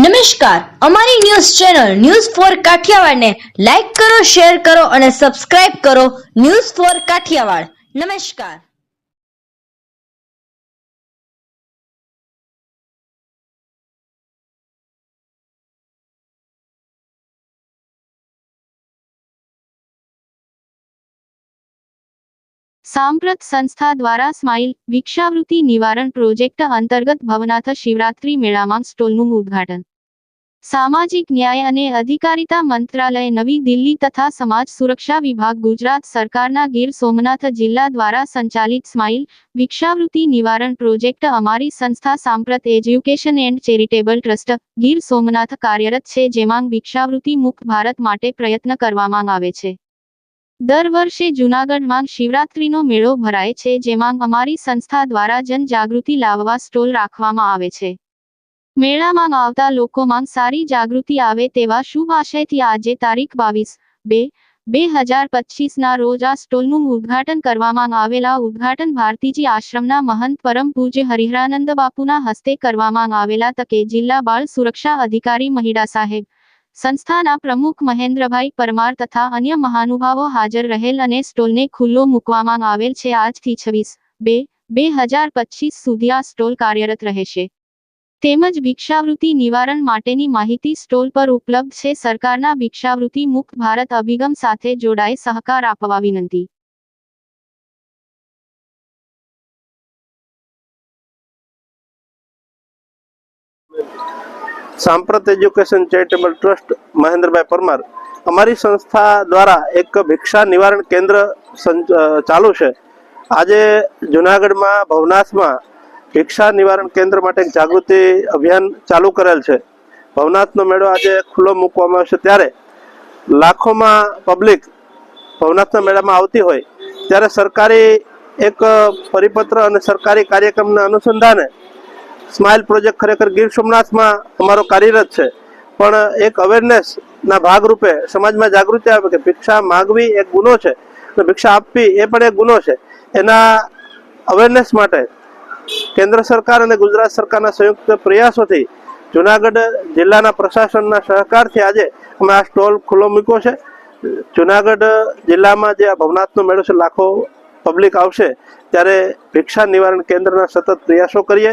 નમસ્કાર. અમારી news channel news four કાઠિયાવાડને લાઈક કરો, શેર કરો અને સબસ્ક્રાઇબ કરો ન્યૂઝ ફોર કાઠિયાવાડ. નમસ્કાર. સાંપ્રત સંસ્થા દ્વારા સ્માઇલ ભિક્ષાવૃત્તિ નિવારણ પ્રોજેક્ટ અંતર્ગત ભવનાથ શિવરાત્રી મેળામાં સ્ટોલનું ઉદ્ઘાટન. સામાજિક ન્યાય અને અધિકારિતા મંત્રાલય નવી દિલ્હી તથા સમાજ સુરક્ષા વિભાગ ગુજરાત સરકારના ગીર સોમનાથ જિલ્લા દ્વારા સંચાલિત સ્માઇલ ભિક્ષાવૃત્તિ નિવારણ પ્રોજેક્ટ અમારી સંસ્થા Samprat education and charitable trust Gir Somnath કાર્યરત છે, જેમાં ભિક્ષાવૃત્તિ મુક્ત ભારત માટે પ્રયત્ન કરવામાં આવે છે. દર વર્ષે જૂનાગઢમાં શિવરાત્રીનો મેળો ભરાય છે, જેમાં અમારી સંસ્થા દ્વારા જનજાગૃતિ લાવવા સ્ટોલ રાખવામાં આવે છે. મેળામાં આવતા લોકોમાં સારી જાગૃતિ આવે તેવા શુભ આશયથી આજે તારીખ બાવીસ બે બે હજાર પચીસના રોજ આ સ્ટોલનું ઉદ્ઘાટન કરવામાં આવેલા ઉદ્ઘાટન ભારતીજી આશ્રમના મહંત પરમ પૂજ્ય હરિહરાનંદ બાપુના હસ્તે કરવામાં આવેલા તકે જિલ્લા બાળ સુરક્ષા અધિકારી મહિડા સાહેબ, સંસ્થાના પ્રમુખ મહેન્દ્રભાઈ પરમાર તથા અન્ય મહાનુભાવો હાજર રહેલ અને સ્ટોલને ખુલ્લો મૂકવામાં આવેલ છે. આજથી છવ્વીસ બે બે હજાર પચીસ સુધી આ સ્ટોલ કાર્યરત રહેશે. તેમજ ભિક્ષાવૃત્તિ નિવારણ માટેની માહિતી સ્ટોલ પર ઉપલબ્ધ છે. સરકારના ભિક્ષાવૃત્તિ મુક્ત ભારત અભિગમ સાથે જોડાઈ સહકાર આપવા વિનંતી. Samprat education charitable trust Mahendrabhai Parmar અમારી સંસ્થા દ્વારા એક ભિક્ષા નિવારણ કેન્દ્ર ચાલુ છે. આજે જુનાગઢમાં, ભવનાથમાં ભિક્ષા નિવારણ કેન્દ્ર માટે જાગૃતિ અભિયાન ચાલુ કરેલ છે. ભવનાથનો મેળો આજે ખુલ્લો મૂકવામાં આવશે ત્યારે લાખોમાં પબ્લિક ભવનાથના મેળામાં આવતી હોય ત્યારે સરકારી એક પરિપત્ર અને સરકારી કાર્યક્રમના અનુસંધાને સ્માઇલ પ્રોજેક્ટ ખરેખર ગીર સોમનાથમાં અમારો કાર્યરત છે. પણ એક અવેરનેસના ભાગરૂપે સમાજમાં જાગૃતિ આવે કે ભિક્ષા માગવી એક ગુનો છે અને ભિક્ષા આપવી એ પણ એક ગુનો છે. એના અવેરનેસ માટે કેન્દ્ર સરકાર અને ગુજરાત સરકારના સંયુક્ત પ્રયાસોથી જુનાગઢ જિલ્લાના પ્રશાસનના સહકારથી આજે અમે આ સ્ટોલ ખુલ્લો મૂક્યો છે. જુનાગઢ જિલ્લામાં જે આ ભવનાથનો મેળો છે, લાખો પબ્લિક આવશે, ત્યારે ભિક્ષા નિવારણ કેન્દ્રના સતત પ્રયાસો કરીએ.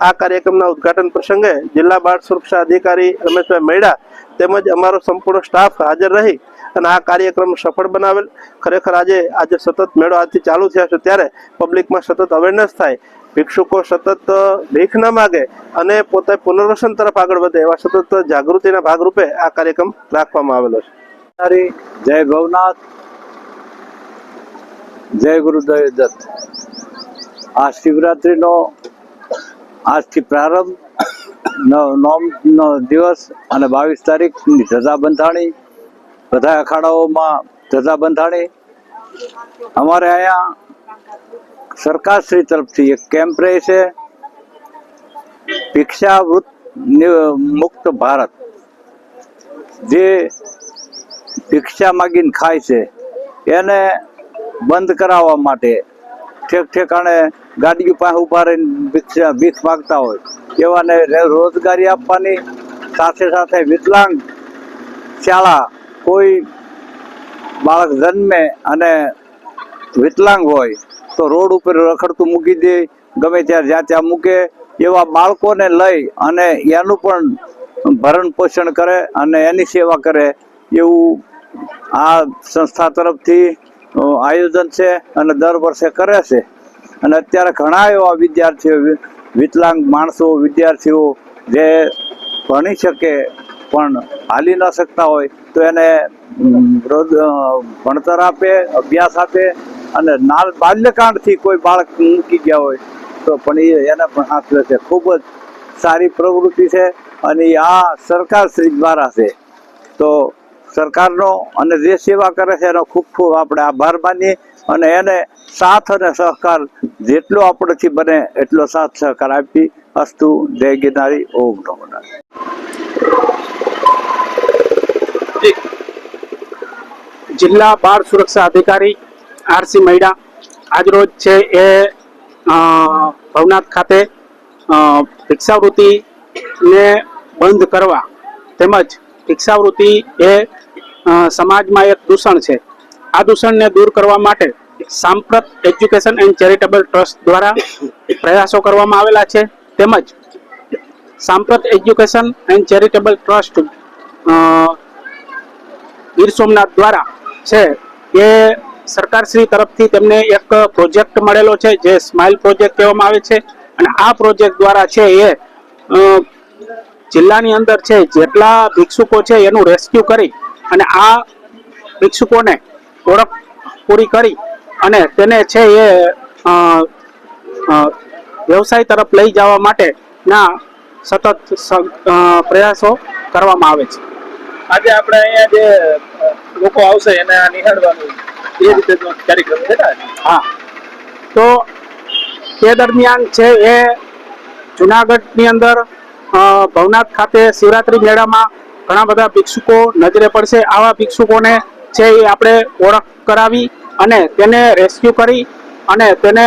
આ કાર્યક્રમના ઉદ્ઘાટન પ્રસંગે જિલ્લા બાળ સુરક્ષા અધિકારી રમેશભાઈ મેડા તેમજ અમારો સંપૂર્ણ સ્ટાફ હાજર રહી અને આ કાર્યક્રમ સફળ બનાવેલ. ખરેખર આજે આજે સતત મેળો આજથી ચાલુ થયા છે, ત્યારે પબ્લિકમાં સતત અવેરનેસ થાય. ભિક્ષુકો સતત ભીખ ન માગે અને પોતે પુનર્વસન તરફ આગળ વધે એવા સતત જાગૃતિના ભાગરૂપે આ કાર્યક્રમ રાખવામાં આવેલો છે. જય ભવનાથ જય ગુરુદેવ દત્ત. આ શિવરાત્રિનો આજથી પ્રારંભ નોમનો દિવસ અને બાવીસ તારીખની ધજા બંધાણી. બધા અખાડાઓમાં ધજા બંધાણી. અમારે અહીંયા સરકારશ્રી તરફથી એક કેમ્પ રહે છે. ભિક્ષાવૃત મુક્ત ભારત. જે ભિક્ષા માગીને ખાય છે, એને બંધ કરાવવા માટે ઠેક ઠેકાણે ગાડીઓ પાસે ઊભા રહીને ભિક્ષા, ભીખ માગતા હોય, એવાને રોજગારી આપવાની સાથે સાથે વિકલાંગ શાળા કોઈ બાળક જન્મે અને વિકલાંગ હોય તો રોડ ઉપર રખડતું મૂકી દે, ગમે ત્યારે જ્યાં ત્યાં મૂકે, એવા બાળકોને લઈ અને એનું પણ ભરણ પોષણ કરે અને એની સેવા કરે એવું આ સંસ્થા તરફથી આયોજન છે અને દર વર્ષે કરે છે. અને અત્યારે ઘણા એવા વિદ્યાર્થીઓ વિકલાંગ માણસો, વિદ્યાર્થીઓ જે ભણી શકે પણ હાલી ન શકતા હોય તો એને ભણતર આપે, અભ્યાસ આપે અને નાલ બાલ્યકાંડથી કોઈ બાળક મૂકી ગયા હોય તો પણ એ એને પણ હાથવે છે. ખૂબ જ સારી પ્રવૃત્તિ છે અને આ સરકાર શ્રી દ્વારા છે. તો સરકારનો અને જે સેવા કરે છે એનો ખૂબ ખૂબ આપણે આભાર માનીએ અને એને સાથ અને સહકાર જેટલો આપણેથી બને એટલો સાથ સહકાર આપી અસ્તુ જય ગિરનારી, ઓમ નમો જિલ્લા બાળ સુરક્ષા અધિકારી આરસી મૈડા આજરોજ છે એ ભવનાથ ખાતે ભિક્ષાવૃત્તિને બંધ કરવા તેમજ ભિક્ષાવૃત્તિ એ સમાજમાં એક દૂષણ છે. આ દૂષણને દૂર કરવા માટે સાંપ્રત એજ્યુકેશન એન્ડ ચેરિટેબલ ટ્રસ્ટ દ્વારા પ્રયાસો કરવામાં આવેલા છે. તેમજ Samprat education and charitable trust Gir Somnath દ્વારા છે એ સરકારશ્રી તરફથી તેમને એક પ્રોજેક્ટ મળેલો છે, જે સ્માઇલ પ્રોજેક્ટ કહેવામાં આવે છે. અને આ પ્રોજેક્ટ દ્વારા છે એ જિલ્લાની અંદર છે, જેટલા ભિક્ષુકો છે એનું રેસ્ક્યુ કરી અને આ ભિક્ષુકોને ઓળખ પૂરી કરી અને તેને છે એ વ્યવસાય તરફ લઈ જવા માટેના સતત પ્રયાસો કરવામાં આવે છે. આજે આપણે અહીંયા જે લોકો આવશે એને નિહાળવાનું એ રીતે કાર્યક્રમ છે હા. તો તે દરમિયાન છે એ જુનાગઢની અંદર ભવનાથ ખાતે શિવરાત્રી મેળામાં ઘણા બધા ભિક્ષુકો નજરે પડશે. આવા ભિક્ષુકોને છે એ આપણે ઓળખ કરાવી અને તેને રેસ્ક્યુ કરી અને તેને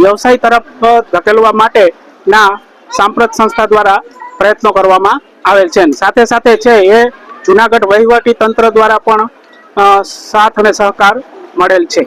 વ્યવસાય તરફ ધકેલવા માટેના સાંપ્રત સંસ્થા દ્વારા પ્રયત્નો કરવામાં આવેલ છે. સાથે સાથે છે એ જુનાગઢ વહીવટી તંત્ર દ્વારા પણ સાથ અને સહકાર મળેલ છે.